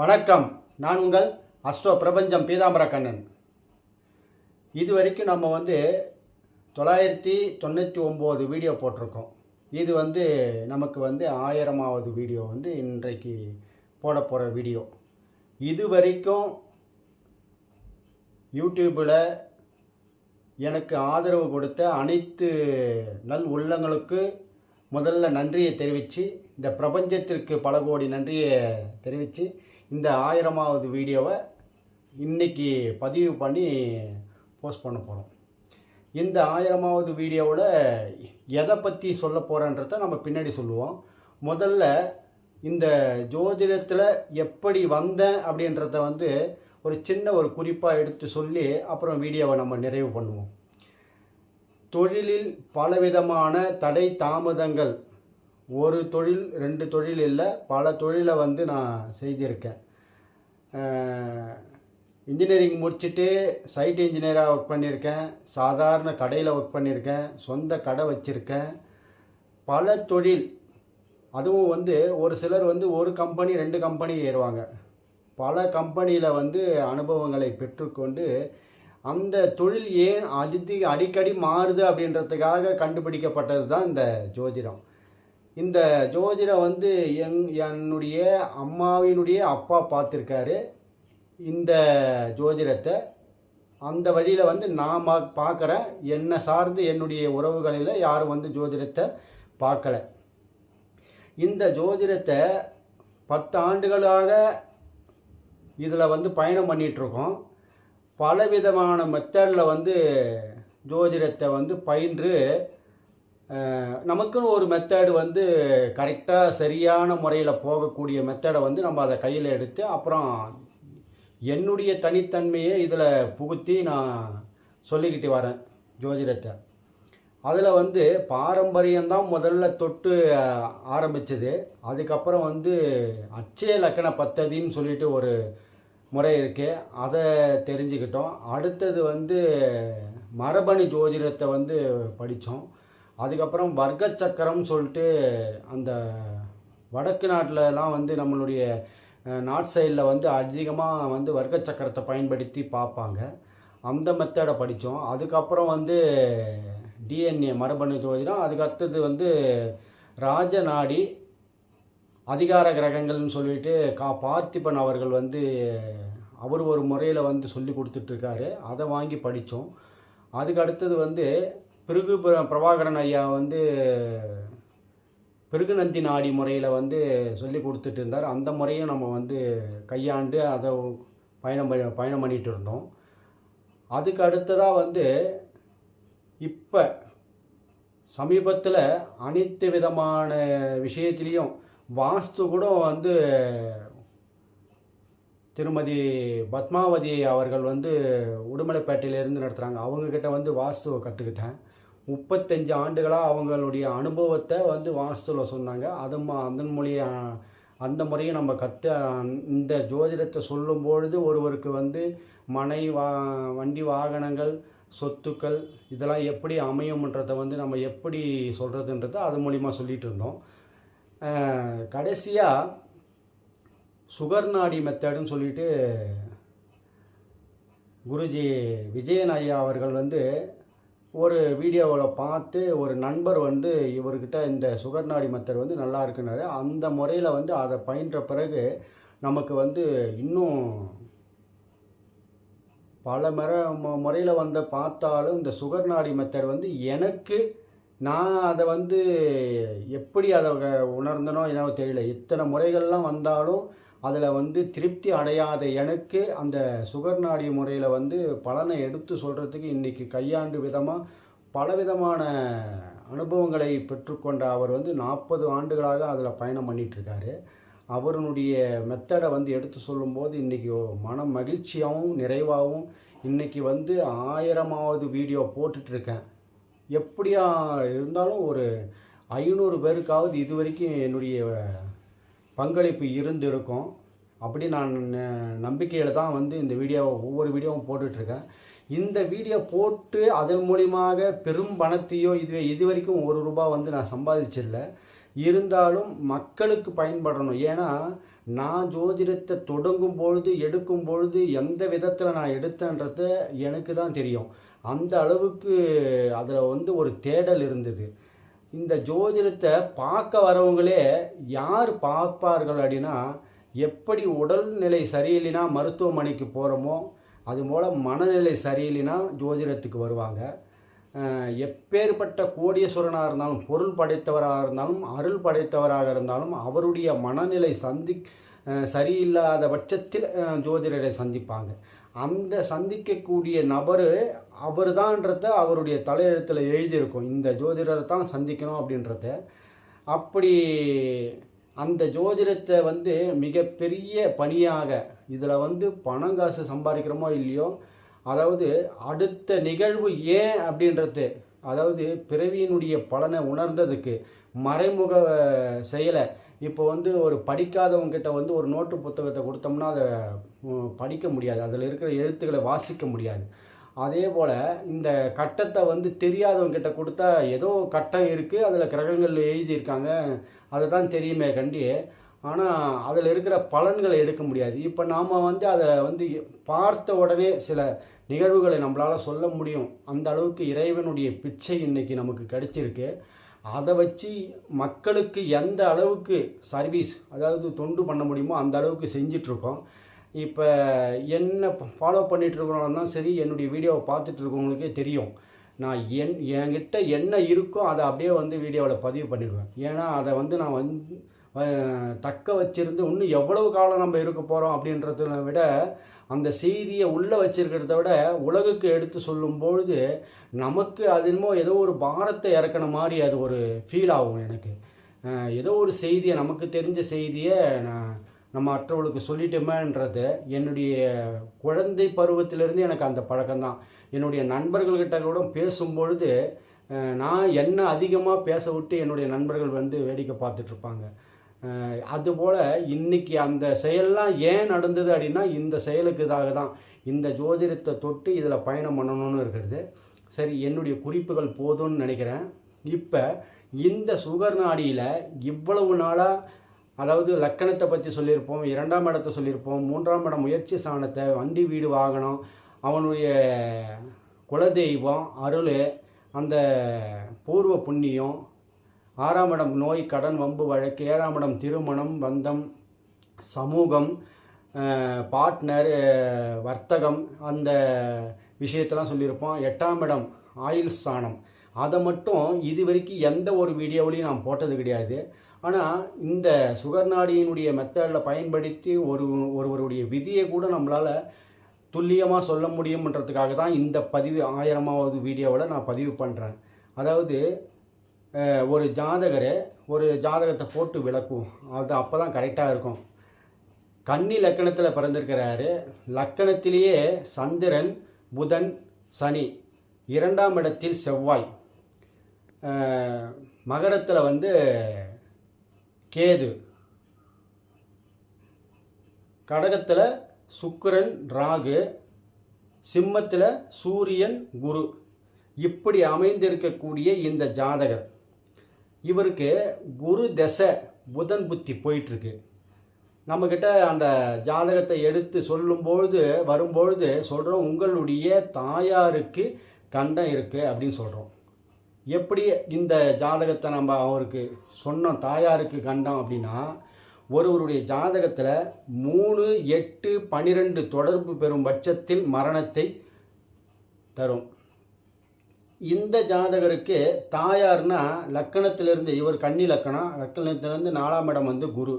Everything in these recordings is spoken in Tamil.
வணக்கம். நான் உங்கள் அஸ்ட்ரோ பிரபஞ்சம் பீதாம்பர கண்ணன். இது வரைக்கும் நம்ம வந்து தொள்ளாயிரத்தி தொண்ணூற்றி ஒம்பது வீடியோ போட்டிருக்கோம். இது வந்து நமக்கு வந்து ஆயிரமாவது வீடியோ வந்து இன்றைக்கு போட போகிற வீடியோ. இது வரைக்கும் யூடியூப்பில் எனக்கு ஆதரவு கொடுத்த அனைத்து நல் உள்ளங்களுக்கு முதல்ல நன்றியை தெரிவித்து இந்த பிரபஞ்சத்திற்கு பல கோடி நன்றியை தெரிவித்து இந்த ஆயிரமாவது வீடியோவை இன்றைக்கி பதிவு பண்ணி போஸ்ட் பண்ண போகிறோம் இந்த ஆயிரமாவது வீடியோவில் எதை பற்றி சொல்ல போகிறன்றத நம்ம பின்னாடி சொல்லுவோம். முதல்ல இந்த ஜோதிடத்தில் எப்படி வந்தேன் அப்படின்றத வந்து ஒரு சின்ன ஒரு குறிப்பாக எடுத்து சொல்லி அப்புறம் வீடியோவை நம்ம நிறைவு பண்ணுவோம். தொழிலில் பலவிதமான தடை தாமதங்கள் ஒரு தொழில் ரெண்டு தொழில் இல்லை. பல தொழிலை வந்து நான் செய்திருக்கேன். இன்ஜினியரிங் முடிச்சுட்டு சைட் இன்ஜினியராக ஒர்க் பண்ணியிருக்கேன் சாதாரண கடையில் ஒர்க் பண்ணியிருக்கேன் சொந்த கடை வச்சுருக்கேன். பல தொழில். அதுவும் வந்து ஒரு சிலர் வந்து ஒரு கம்பெனி ரெண்டு கம்பெனி ஏறுவாங்க. பல கம்பெனியில் வந்து அனுபவங்களை பெற்றுக்கொண்டு அந்த தொழில் ஏன் அடித்து அடிக்கடி மாறுது அப்படின்றதுக்காக கண்டுபிடிக்கப்பட்டது தான் இந்த ஜோதிடம். இந்த ஜோதிடம் வந்து என் என்னுடைய அம்மாவினுடைய அப்பா பார்த்துருக்காரு. இந்த ஜோதிடத்தை அந்த வழியில் வந்து நான் பார்க்குறேன் என்னை சார்ந்து என்னுடைய உறவுகளில் யாரும் வந்து ஜோதிடத்தை பார்க்கல. இந்த ஜோதிடத்தை பத்து ஆண்டுகளாக இதில் வந்து பயணம் பண்ணிகிட்ருக்கோம் பலவிதமான மெத்தடில் வந்து ஜோதிடத்தை வந்து பயின்று நமக்குன்னு ஒரு மெத்தடு வந்து கரெக்டாக சரியான முறையில் போகக்கூடிய மெத்தடை வந்து நம்ம அதை கையில் எடுத்து அப்புறம் என்னுடைய தனித்தன்மையை இதில் புகுத்தி நான் சொல்லிக்கிட்டு வரேன் ஜோதிடத்தை. அதில் வந்து பாரம்பரியம்தான் முதல்ல தொட்டு ஆரம்பித்தது ஆரம்பிச்சது. அதுக்கப்புறம் வந்து அச்சய லக்கண பத்ததின்னு சொல்லிட்டு ஒரு முறை இருக்குது அதை தெரிஞ்சுக்கிட்டோம். அடுத்தது வந்து மரபணு ஜோதிடத்தை வந்து படித்தோம். அதுக்கப்புறம் வர்க்க சக்கரம்னு சொல்லிட்டு அந்த வடக்கு நாட்டிலலாம் வந்து நம்மளுடைய நார்த் சைடில் வந்து அதிகமாக வந்து வர்க்க சக்கரத்தை பயன்படுத்தி பார்ப்பாங்க. அந்த மெத்தடை படித்தோம். அதுக்கப்புறம் வந்து டிஎன்ஏ மரபணு ஜோதிடம் அதுக்கு அடுத்தது வந்து ராஜநாடி அதிகார கிரகங்கள்னு சொல்லிட்டு கா பார்த்திபன் அவர்கள் வந்து அவர் ஒரு முறையில் வந்து சொல்லி கொடுத்துட்ருக்காரு அதை வாங்கி படித்தோம். அதுக்கு அடுத்தது வந்து பிருகு பிரபாகரன் ஐயா வந்து பிருகுநந்தி நாடி முறையில் வந்து சொல்லி கொடுத்துட்டு இருந்தார். அந்த முறையும் நம்ம வந்து கையாண்டு அதை பயணம் பயணம் பண்ணிகிட்டு இருந்தோம். அதுக்கு அடுத்ததாக வந்து இப்போ சமீபத்தில் அனைத்து விதமான விஷயத்துலேயும் வாஸ்து கூட வந்து திருமதி பத்மாவதி அவர்கள் வந்து உடுமலைப்பேட்டையிலேருந்து நடத்துகிறாங்க அவங்கக்கிட்ட வந்து வாஸ்துவை கற்றுக்கிட்டேன் முப்பத்தஞ்சு ஆண்டுகளாக அவங்களுடைய அனுபவத்தை வந்து வாஸ்துவில் சொன்னாங்க. அது ம- அதன் மொழியை அந்த முறையை நம்ம கற்று இந்த ஜோதிடத்தை சொல்லும் பொழுது ஒருவருக்கு வந்து மனை வா வண்டி வாகனங்கள் சொத்துக்கள் இதெல்லாம் எப்படி அமையும்ன்றதை வந்து நம்ம எப்படி சொல்கிறதுன்றதை அது மூலிமா சொல்லிகிட்டு இருந்தோம். கடைசியாக சுகர் நாடி மெத்தடுன்னு சொல்லிட்டு குருஜி விஜயன் ஐயா அவர்கள் வந்து ஒரு வீடியோவில் பார்த்து ஒரு நண்பர் வந்து இவர்கிட்ட இந்த சுகர்நாடி மெத்தட் வந்து நல்லா இருக்குனாரு. அந்த முறையில் வந்து அதை பயின்ற பிறகு நமக்கு வந்து இன்னும் பல முறை முறையில் வந்து பார்த்தாலும் இந்த சுகர்நாடி மெத்தட் வந்து எனக்கு நான் அதை வந்து எப்படி அதை உணர்ந்தனோ என்னவோ தெரியல. இத்தனை முறைகள்லாம் வந்தாலும் அதில் வந்து திருப்தி அடையாத எனக்கு அந்த சுகர் நாடி முறையில் வந்து பலனை எடுத்து சொல்கிறதுக்கு இன்றைக்கி கையாண்டு விதமாக பலவிதமான அனுபவங்களை பெற்றுக்கொண்ட அவர் வந்து நாற்பது ஆண்டுகளாக அதில் பயணம் பண்ணிகிட்ருக்காரு அவருடைய மெத்தடை வந்து எடுத்து சொல்லும்போது இன்றைக்கி மன மகிழ்ச்சியாகவும் நிறைவாகவும் இன்றைக்கி வந்து ஆயிரமாவது வீடியோ போட்டுட்ருக்கேன் எப்படியா இருந்தாலும் ஒரு ஐநூறு பேருக்காவது இது வரைக்கும் என்னுடைய பங்களிப்பு இருந்திருக்கும். அப்படி நான் நம்பிக்கையில் தான் வந்து இந்த வீடியோவை ஒவ்வொரு வீடியோவும் போட்டுட்ருக்கேன். இந்த வீடியோ போட்டு அதன் மூலியமாக பெரும் பணத்தையோ இதுவே இது வரைக்கும் ஒரு ரூபாய் வந்து நான் சம்பாதிச்சிடல. இருந்தாலும் மக்களுக்கு பயன்படணும். ஏன்னா நான் ஜோதிடத்தை தொடங்கும் பொழுது எடுக்கும் பொழுது எந்த விதத்தில் நான் எடுத்தேன்றது எனக்கு தான் தெரியும். அந்த அளவுக்கு அதில் வந்து ஒரு தேடல் இருந்தது. இந்த ஜோதிடத்தை பார்க்க வரவங்களே யார் பார்ப்பார்கள் அப்படின்னா எப்படி உடல்நிலை சரியில்லைனா மருத்துவமனைக்கு போகிறோமோ அது போல் மனநிலை சரியில்லைனா ஜோதிடத்துக்கு வருவாங்க. எப்பேற்பட்ட கோடீஸ்வரனாக இருந்தாலும் பொருள் படைத்தவராக இருந்தாலும் அருள் படைத்தவராக இருந்தாலும் அவருடைய மனநிலை சந்தி சரியில்லாத பட்சத்தில் ஜோதிடரை சந்திப்பாங்க. அந்த சந்திக்கக்கூடிய நபர் அவர் தான்றத அவருடைய தலையெழுத்தில் எழுதியிருக்கும். இந்த ஜோதிடரை தான் சந்திக்கணும் அப்படின்றத. அப்படி அந்த ஜோதிடத்தை வந்து மிகப்பெரிய பணியாக இதில் வந்து பணம் காசு சம்பாதிக்கிறோமோ இல்லையோ அதாவது அடுத்த நிகழ்வு ஏன் அப்படின்றது அதாவது பிறவியினுடைய பலனை உணர்ந்ததுக்கு மறைமுக செயலை. இப்போ வந்து ஒரு படிக்காதவங்க கிட்ட வந்து ஒரு நோட்டு புத்தகத்தை கொடுத்தோம்னா அதை படிக்க முடியாது. அதில் இருக்கிற எழுத்துக்களை வாசிக்க முடியாது. அதே போல் இந்த கட்டத்தை வந்து தெரியாதவங்கிட்ட கொடுத்தா ஏதோ கட்டம் இருக்குது அதில் கிரகங்கள் எழுதியிருக்காங்க. அதை தான் தெரியுமே கண்டி. ஆனால் அதில் இருக்கிற பலன்களை எடுக்க முடியாது. இப்போ நாம் வந்து அதை வந்து பார்த்த உடனே சில நிகழ்வுகளை நம்மளால் சொல்ல முடியும். அந்த அளவுக்கு இறைவனுடைய பிச்சை இன்னைக்கு நமக்கு கிடைச்சிருக்கு. அதை வச்சு மக்களுக்கு எந்த அளவுக்கு சர்வீஸ் அதாவது தொண்டு பண்ண முடியுமோ அந்த அளவுக்கு செஞ்சிட்ருக்கோம் இப்போ என்ன ஃபாலோ பண்ணிட்டு தான் சரி என்னுடைய வீடியோவை பார்த்துட்டு இருக்கவங்களுக்கே தெரியும். நான் என் என்கிட்ட என்ன இருக்கோ அதை அப்படியே வந்து வீடியோவில் பதிவு பண்ணிடுவேன். ஏன்னா அதை வந்து நான் வந்து தக்க வச்சிருந்து இன்னும் எவ்வளவு காலம் நம்ம இருக்க போகிறோம் அப்படின்றத விட அந்த செய்தியை உள்ளே வச்சுருக்கிறத விட உலகுக்கு எடுத்து சொல்லும்பொழுது நமக்கு அது என்னமோ ஏதோ ஒரு பாரத்தை இறக்கின மாதிரி அது ஒரு ஃபீல் ஆகும் எனக்கு. ஏதோ ஒரு செய்தியை நமக்கு தெரிஞ்ச செய்தியை நான் நம்ம மற்றவர்களுக்கு சொல்லிட்டோமேன்றது என்னுடைய குழந்தை பருவத்திலிருந்து எனக்கு அந்த பழக்கம்தான். என்னுடைய நண்பர்கள்கிட்ட கூட பேசும்பொழுது நான் என்ன அதிகமாக பேச விட்டு என்னுடைய நண்பர்கள் வந்து வேடிக்கை பார்த்துட்ருப்பாங்க. அதுபோல் இன்றைக்கி அந்த செயல்லாம் ஏன் நடந்தது அப்படின்னா இந்த செயலுக்கு இதாக தான் இந்த ஜோதிடத்தை தொட்டு இதில் பயணம் பண்ணணும்னு இருக்கிறது. சரி என்னுடைய குறிப்புகள் போதும்னு நினைக்கிறேன். இப்போ இந்த சுகர் நாடியில் இவ்வளவு நாளாக அதாவது லக்கணத்தை பற்றி சொல்லியிருப்போம் இரண்டாம் இடத்தை சொல்லியிருப்போம் மூன்றாம் இடம் முயற்சி சாணத்தை வண்டி வீடு வாகனம் அவனுடைய குலதெய்வம் அருள் அந்த பூர்வ புண்ணியம் ஆறாம் இடம் நோய் கடன் வம்பு வழக்கு ஏழாம் இடம் திருமணம் பந்தம் சமூகம் பார்ட்னர் வர்த்தகம் அந்த விஷயத்தெல்லாம் சொல்லியிருப்போம். எட்டாம் இடம் ஆயுள் ஸ்தானம் அதை மட்டும் இது வரைக்கும் எந்த ஒரு வீடியோவிலையும் நான் போட்டது கிடையாது. ஆனால் இந்த சுகர் நாடியினுடைய மெத்தடில் பயன்படுத்தி ஒரு ஒருவருடைய விதியை கூட நம்மளால் துல்லியமாக சொல்ல முடியும்ன்றதுக்காக தான் இந்த பதிவு ஆயிரமாவது வீடியோவில் நான் பதிவு பண்ணுறேன் அதாவது ஒரு ஜாதகரை ஒரு ஜாதகத்தை போட்டு விளக்குவோம். அது அப்போ தான் கரெக்டாக இருக்கும். கன்னி லக்கணத்தில் பிறந்திருக்கிறாரு. லக்கணத்திலேயே சந்திரன் புதன் சனி இரண்டாம் இடத்தில் செவ்வாய். மகரத்தில் வந்து கேது. கடகத்தில் சுக்கரன் ராகு சிம்மத்தில் சூரியன் குரு. இப்படி அமைந்திருக்கக்கூடிய இந்த ஜாதகர் இவருக்கு குரு தசை புதன் புத்தி போயிட்டுருக்கு. நம்மக்கிட்ட அந்த ஜாதகத்தை எடுத்து சொல்லும்பொழுது வரும்பொழுது சொல்கிறோம் உங்களுடைய தாயாருக்கு கண்டம் இருக்குது அப்படின்னு சொல்கிறோம் எப்படி இந்த ஜாதகத்தை நம்ம அவருக்கு சொன்னோம் தாயாருக்கு கண்டோம் அப்படின்னா ஒருவருடைய ஜாதகத்தில் மூணு எட்டு பன்னிரெண்டு தொடர்பு பெறும் பட்சத்தில் மரணத்தை தரும். இந்த ஜாதகருக்கு தாயார்னா லக்கணத்திலிருந்து இவர் கன்னி லக்கணம் லக்கணத்திலிருந்து நாலாம் இடம் வந்து குரு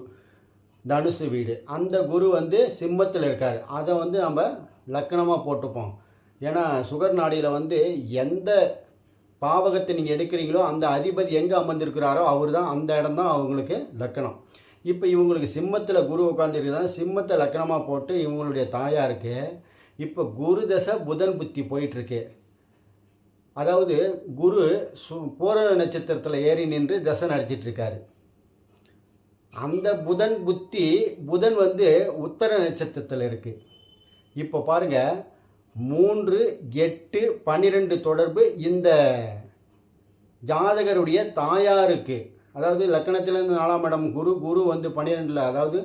தனுசு வீடு. அந்த குரு வந்து சிம்மத்தில் இருக்கார். அதை வந்து நம்ம லக்கணமாக போட்டுப்போம். ஏன்னா சுகர் நாடியில் வந்து எந்த பாவகத்தை நீங்கள் எடுக்கிறீங்களோ அந்த அதிபதி எங்கே அமர்ந்திருக்கிறாரோ அவர் தான் அந்த இடம் தான் அவங்களுக்கு லக்கணம். இப்போ இவங்களுக்கு சிம்மத்தில் குரு உட்காந்துருக்குதான் சிம்மத்தை லக்கணமாக போட்டு இவங்களுடைய தாயாருக்கு இப்போ குரு தசை புதன் புத்தி போயிட்டுருக்கு. அதாவது குரு சு பூர நட்சத்திரத்தில் ஏறி நின்று தசை நடத்திட்டுருக்காரு. அந்த புதன் புத்தி புதன் வந்து உத்தர நட்சத்திரத்தில் இருக்குது இப்போ பாருங்கள் மூன்று எட்டு பன்னிரெண்டு தொடர்பு இந்த ஜாதகருடைய தாயாருக்கு அதாவது லக்கணத்திலேருந்து நாலாம் இடம் குரு குரு வந்து பன்னிரெண்டில் அதாவது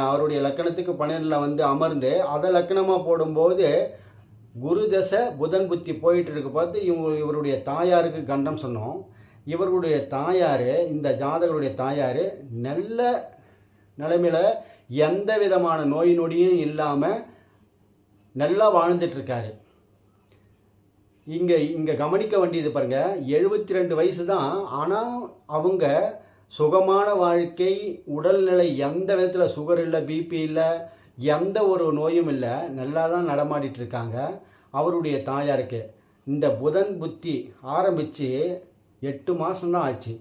அவருடைய லக்கணத்துக்கு பன்னிரெண்டில் வந்து அமர்ந்து அதை லக்கணமாக போடும்போது குரு தசை புதன் புத்தி போயிட்டு இருக்க பார்த்து இவங்க இவருடைய தாயாருக்கு கண்டம் சொன்னோம். இவருடைய தாயார் இந்த ஜாதகருடைய தாயார் நல்ல நிலைமையில் எந்த விதமான நோய் நொடியும் இல்லாமல் நல்லா வாழ்ந்துட்டுருக்காரு. இங்கே இங்கே கவனிக்க வேண்டியது பாருங்கள் எழுபத்தி ரெண்டு வயசு தான் ஆனால் அவங்க சுகமான வாழ்க்கை உடல்நிலை எந்த விதத்தில் சுகர் இல்லை பிபி இல்லை எந்த ஒரு நோயும் இல்லை நல்லா தான் நடமாடிட்டுருக்காங்க. அவருடைய தாயாருக்கு இந்த புதன் புத்தி ஆரம்பித்து எட்டு மாதம்தான் ஆச்சு.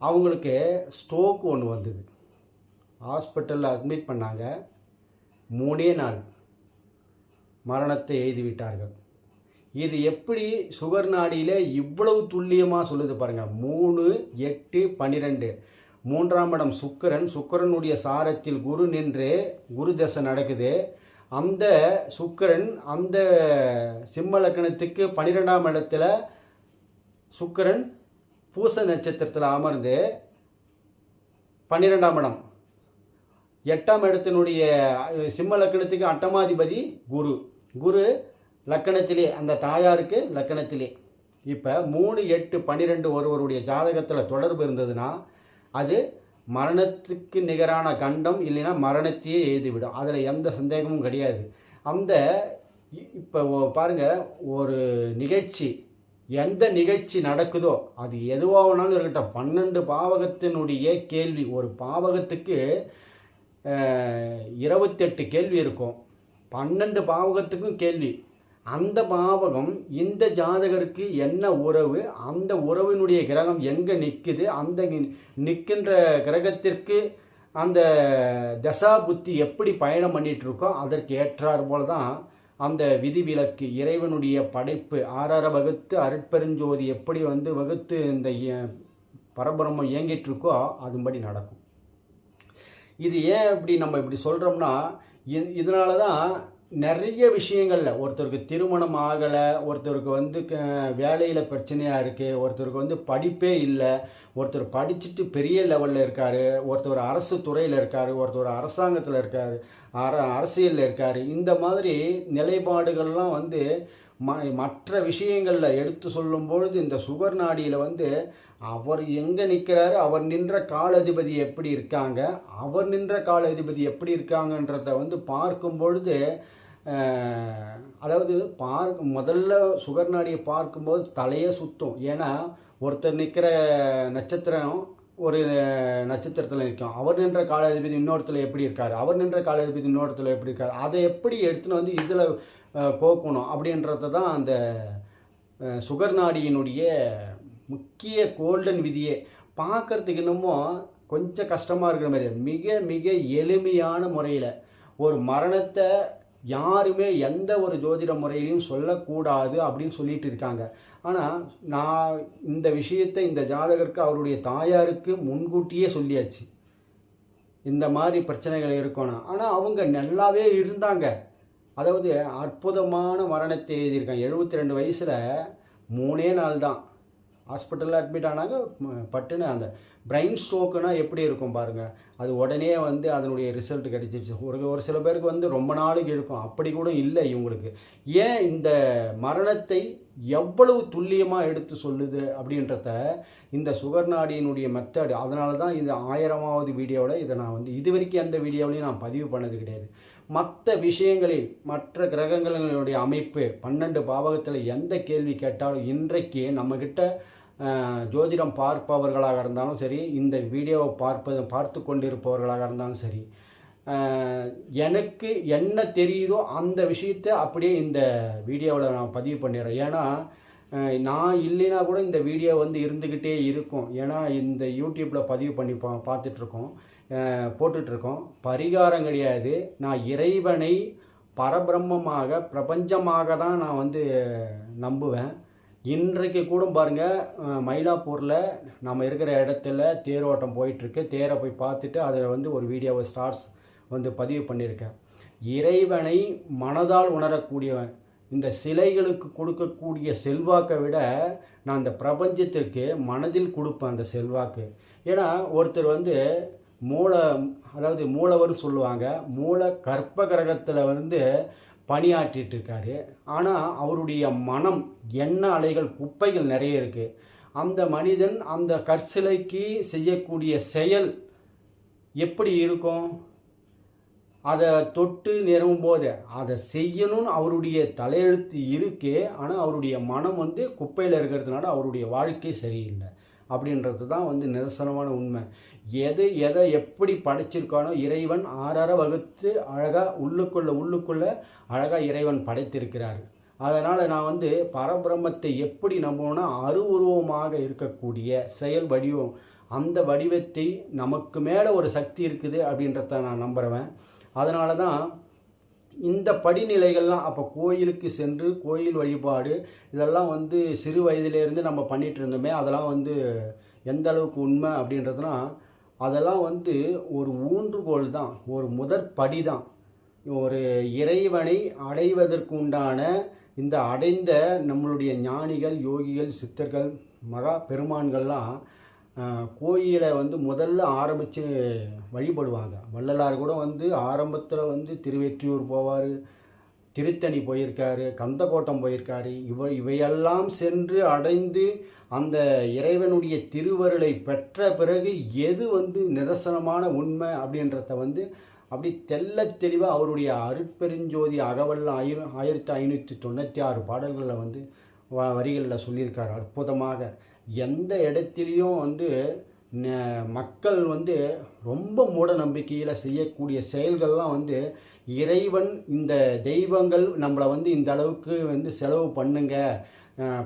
அவங்களுக்கு ஸ்ட்ரோக் ஒன்று வந்தது. ஹாஸ்பிட்டலில் அட்மிட் பண்ணாங்க. மூணே நாள். மரணத்தை எழுதிவிட்டார்கள் இது எப்படி சுகர் நாடியில் இவ்வளவு துல்லியமாக சொல்லுது பாருங்கள் மூணு எட்டு பன்னிரெண்டு. மூன்றாம் இடம் சுக்கிரன். சுக்கரனுடைய சாரத்தில் குரு நின்று குரு தசை நடக்குது. அந்த சுக்கிரன் அந்த சிம்ம லக்கணத்துக்கு பன்னிரெண்டாம் இடத்துல சுக்கரன் பூச நட்சத்திரத்தில் அமர்ந்து பன்னிரெண்டாம் இடம். எட்டாம் இடத்தினுடைய சிம்ம லக்கணத்துக்கு அட்டமாதிபதி குரு. குரு லக்கணத்திலே அந்த தாயாருக்கு லக்கணத்திலே. இப்போ மூணு எட்டு பன்னிரெண்டு ஒருவருடைய ஜாதகத்தில் தொடர்பு இருந்ததுன்னா அது மரணத்துக்கு நிகரான கண்டம் இல்லைன்னா மரணத்தையே எழுதிவிடும் அதில் எந்த சந்தேகமும் கிடையாது. அந்த இப்போ பாருங்கள் ஒரு நிகழ்ச்சி எந்த நிகழ்ச்சி நடக்குதோ அது எதுவாக வேணாலும் இருக்கட்டும். பன்னெண்டு பாவகத்தினுடைய கேள்வி ஒரு பாவகத்துக்கு இருபத்தெட்டு கேள்வி இருக்கும். பன்னெண்டு பாவகத்துக்கும் கேள்வி. அந்த பாவகம் இந்த ஜாதகருக்கு என்ன உறவு? அந்த உறவினுடைய கிரகம் எங்கே நிற்குது அந்த நி- நிற்கின்ற கிரகத்திற்கு அந்த தசா புத்தி எப்படி பயணம் பண்ணிகிட்ருக்கோ இருக்கோ அதற்கு ஏற்றார் போல தான் அந்த விதிவிலக்கு இறைவனுடைய படைப்பு ஆறார வகுத்து அருட்பெருஞ்சோதி எப்படி வந்து வகுத்து இந்த பரபரமம் இயங்கிட்டு இருக்கோ அதுபடி நடக்கும். இது ஏன் இப்படி நம்ம இப்படி சொல்கிறோம்னா இதனால தான் நிறைய விஷயங்களில் ஒருத்தருக்கு திருமணம் ஆகலை ஒருத்தருக்கு வந்து வேலையில் பிரச்சனையாக இருக்குது ஒருத்தருக்கு வந்து படிப்பே இல்லை ஒருத்தர் படிச்சுட்டு பெரிய லெவலில் இருக்கார் ஒருத்தர் அரசு துறையில் இருக்கார் ஒருத்தர் அரசாங்கத்தில் இருக்கார் அர அரசியலில் இருக்கார். இந்த மாதிரி நிலைப்பாடுகள்லாம் வந்து ம மற்ற விஷயங்களில் எடுத்து சொல்லும் பொழுது இந்த சுகர் நாடியில் வந்து அவர் எங்கே நிற்கிறாரு அவர் நின்ற காலதிபதி எப்படி இருக்காங்க? அவர் நின்ற காலதிபதி எப்படி இருக்காங்கன்றத வந்து பார்க்கும் பொழுது அதாவது பார்க்க முதல்ல சுகர் நாடியை பார்க்கும்போது தலையே சுத்தும். ஏன்னா ஒருத்தர் நிற்கிற நட்சத்திரம் ஒரு நட்சத்திரத்தில் நிற்கும் அவர் நின்ற காலாதிபதி இன்னொருத்தில் எப்படி இருக்கார்? அவர் நின்ற காலாதிபதி இன்னொருத்தில் எப்படி இருக்கார்? அதை எப்படி எடுத்துன்னு வந்து இதில் கோக்கணும் அப்படின்றது தான் அந்த சுகர் நாடியினுடைய முக்கிய கோல்டன் விதியே. பார்க்கறதுக்கு இன்னமும் கொஞ்சம் கஷ்டமாக இருக்கிற மாதிரி மிக மிக எளிமையான முறையில் ஒரு மரணத்தை யாருமே எந்த ஒரு ஜோதிட முறையிலையும் சொல்லக்கூடாது அப்படின்னு சொல்லிட்டு இருக்காங்க. ஆனால் நான் இந்த விஷயத்தை இந்த ஜாதகருக்கு அவருடைய தாயாருக்கு முன்கூட்டியே சொல்லியாச்சு. இந்த மாதிரி பிரச்சனைகள் இருக்கணும். ஆனால் அவங்க நல்லாவே இருந்தாங்க. அதாவது அற்புதமான மரணத்தை எழுதியிருக்கான் எழுபத்தி ரெண்டு வயசில் மூணே நாள் தான் ஹாஸ்பிட்டலில் அட்மிட் ஆனாங்க. பட்டுன்னு அந்த பிரெயின் ஸ்ட்ரோக்குனா எப்படி இருக்கும் பாருங்கள் அது உடனே வந்து அதனுடைய ரிசல்ட் கிடைச்சிருச்சு. ஒரு ஒரு சில பேருக்கு வந்து ரொம்ப நாளைக்கு இருக்கும். அப்படி கூட இல்லை இவங்களுக்கு. ஏன் இந்த மரணத்தை எவ்வளவு துல்லியமாக எடுத்து சொல்லுது அப்படின்றத இந்த சுகர் நாடியினுடைய மெத்தட் அதனால தான் இந்த ஆயிரமாவது வீடியோவில் இதை நான் வந்து இது வரைக்கும் எந்த வீடியோவிலையும் நான் பதிவு பண்ணது கிடையாது. மற்ற விஷயங்களில் மற்ற கிரகங்களுடைய அமைப்பு பன்னெண்டு பாவகத்தில் எந்த கேள்வி கேட்டாலும் இன்றைக்கு நம்மக்கிட்ட ஜோதிடம் பார்ப்பவர்களாக இருந்தாலும் சரி இந்த வீடியோவை பார்ப்பது பார்த்து கொண்டிருப்பவர்களாக இருந்தாலும் சரி எனக்கு என்ன தெரியுதோ அந்த விஷயத்தை அப்படியே இந்த வீடியோவில் நான் பதிவு பண்ணிடுறேன். ஏன்னா நான் இல்லைனா கூட இந்த வீடியோ வந்து இருந்துக்கிட்டே இருக்கும். ஏன்னா இந்த யூடியூப்பில் பதிவு பண்ணி பா பார்த்துட்ருக்கோம். போட்டுட்ருக்கோம். பரிகாரம் கிடையாது நான் இறைவனை பரபிரம்மமாக பிரபஞ்சமாக தான் நான் வந்து நம்புவேன். இன்றைக்கு கூட பாருங்கள் மயிலாப்பூரில் நம்ம இருக்கிற இடத்துல தேரோட்டம் போயிட்டுருக்கு தேரை போய் பார்த்துட்டு அதில் வந்து ஒரு வீடியோவை ஸ்டார்ஸ் வந்து பதிவு பண்ணியிருக்கேன். இறைவனை மனதால் உணரக்கூடியவன். இந்த சிலைகளுக்கு கொடுக்கக்கூடிய செல்வாக்கை விட நான் இந்த பிரபஞ்சத்திற்கு மனதில் கொடுப்பேன் அந்த செல்வாக்கு. ஏன்னா ஒருத்தர் வந்து மூல அதாவது மூலவர்னு சொல்லுவாங்க. மூல கற்ப கிரகத்தில் வந்து பணியாற்றிட்டு இருக்காரு. ஆனால் அவருடைய மனம் எண்ண அலைகள் குப்பைகள் நிறைய இருக்குது அந்த மனிதன் அந்த கற்சிலைக்கு செய்யக்கூடிய செயல் எப்படி இருக்கும்? அதை தொட்டு நிறுவும் போது அதை செய்யணும்னு அவருடைய தலையெழுத்து இருக்கே ஆனால் அவருடைய மனம் வந்து குப்பையில் இருக்கிறதுனால அவருடைய வாழ்க்கை சரியில்லை. அப்படின்றது தான் வந்து நிதர்சனமான உண்மை. எது எதை எப்படி படைச்சிருக்கானோ இறைவன் ஆறார வகுத்து அழகாக உள்ளுக்குள்ளே உள்ளுக்குள்ளே அழகாக இறைவன் படைத்திருக்கிறார். அதனால் நான் வந்து பரபிரம்மத்தை எப்படி நம்புவோன்னா அருவுருவமாக இருக்கக்கூடிய செயல் வடிவம் அந்த வடிவத்தை நமக்கு மேலே ஒரு சக்தி இருக்குது அப்படின்றத நான் நம்புகிறவன் அதனால தான் இந்த படிநிலைகள்லாம் அப்போ கோயிலுக்கு சென்று கோயில் வழிபாடு இதெல்லாம் வந்து சிறு வயதிலேருந்து நம்ம பண்ணிகிட்டு இருந்தோமே அதெல்லாம் வந்து எந்த அளவுக்கு உண்மை அப்படின்றதுனா அதெல்லாம் வந்து ஒரு ஊன்றுகோல் தான் ஒரு முதற் படி தான். ஒரு இறைவனை அடைவதற்கு உண்டான இந்த அடைந்த நம்மளுடைய ஞானிகள் யோகிகள் சித்தர்கள் மகா பெருமான்கள்லாம் கோயிலை வந்து முதல்ல ஆரம்பித்து வழிபடுவாங்க. வள்ளலார் கூட வந்து ஆரம்பத்தில் வந்து திருவெற்றியூர் போவார் திருத்தணி போயிருக்காரு கந்தக்கோட்டம் போயிருக்காரு. இவ இவையெல்லாம் சென்று அடைந்து அந்த இறைவனுடைய திருவருளை பெற்ற பிறகு எது வந்து நிதர்சனமான உண்மை அப்படின்றத வந்து அப்படி தெல்ல தெளிவாக அவருடைய அருட்பெருஞ்சோதி அகவல்ல ஆயி ஆயிரத்தி ஐநூற்றி தொண்ணூற்றி ஆறு பாடல்களில் வந்து வ வரிகளில் சொல்லியிருக்கார் அற்புதமாக. எந்த இடத்துலையும் வந்து ந- மக்கள் வந்து ரொம்ப மூட நம்பிக்கையில் செய்யக்கூடிய செயல்கள்லாம் வந்து இறைவன் இந்த தெய்வங்கள் நம்மளை வந்து இந்த அளவுக்கு வந்து செலவு பண்ணுங்க.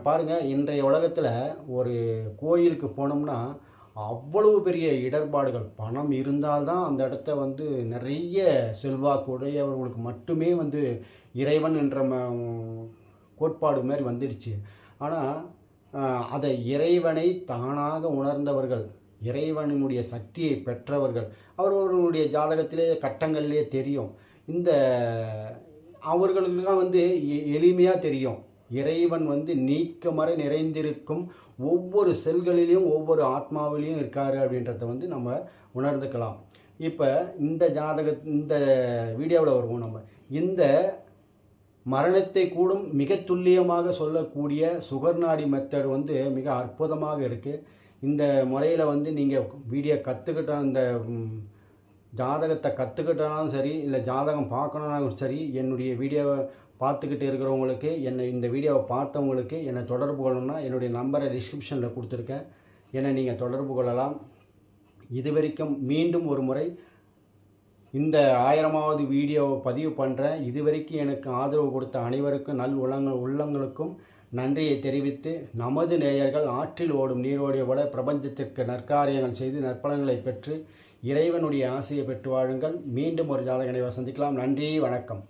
பாருங்கள் இன்றைய உலகத்தில் ஒரு கோயிலுக்கு போனோம்னா அவ்வளவு பெரிய இடர்பாடுகள். பணம் இருந்தால்தான் அந்த இடத்த வந்து நிறைய செல்வாக்கு உடையவர்களுக்கு மட்டுமே வந்து இறைவன் என்ற ம- கோட்பாடு மாதிரி வந்துடுச்சு. ஆனால் அதை இறைவனை தானாக உணர்ந்தவர்கள் இறைவனுடைய சக்தியை பெற்றவர்கள் அவர்களுடைய ஜாதகத்திலே கட்டங்கள்லேயே தெரியும். இந்த அவர்களுக்கெல்லாம் வந்து எளிமையாக தெரியும். இறைவன் வந்து நீக்கமற நிறைந்திருக்கும் ஒவ்வொரு செல்களிலையும் ஒவ்வொரு ஆத்மாவிலையும் இருக்காரு அப்படின்றத வந்து நம்ம உணர்ந்துக்கலாம். இப்போ இந்த ஜாதக இந்த வீடியோவில் வருவோம் நம்ம. இந்த மரணத்தை கூடும் மிக துல்லியமாக சொல்லக்கூடிய சுகர்நாடி மெத்தட் வந்து மிக அற்புதமாக இருக்குது இந்த முறையில் வந்து நீங்கள் வீடியோ கற்றுக்கிட்ட அந்த ஜாதகத்தை கற்றுக்கிட்டாலும் சரி இல்லை ஜாதகம் பார்க்கணுன்னாலும் சரி என்னுடைய வீடியோவை பார்த்துக்கிட்டு இருக்கிறவங்களுக்கு என்னை இந்த வீடியோவை பார்த்தவங்களுக்கு என்னை தொடர்பு கொள்ளணும்னா என்னுடைய நம்பரை டிஸ்கிரிப்ஷனில் கொடுத்துருக்கேன். என்னை நீங்கள் தொடர்பு கொள்ளலாம். இது வரைக்கும் மீண்டும் ஒரு முறை இந்த ஆயிரமாவது வீடியோவை பதிவு பண்ணுறேன் இதுவரைக்கும் எனக்கு ஆதரவு கொடுத்த அனைவருக்கும் நல் உள்ளங்க உள்ளங்களுக்கும் நன்றியை தெரிவித்து நமது நேயர்கள் ஆற்றில் ஓடும் நீரோடைய விட பிரபஞ்சத்திற்கு நற்காரியங்கள் செய்து நற்பலன்களை பெற்று இறைவனுடைய ஆசையை பெற்று வாழுங்கள். மீண்டும் ஒரு ஜாதகனை சந்திக்கலாம். நன்றி வணக்கம்.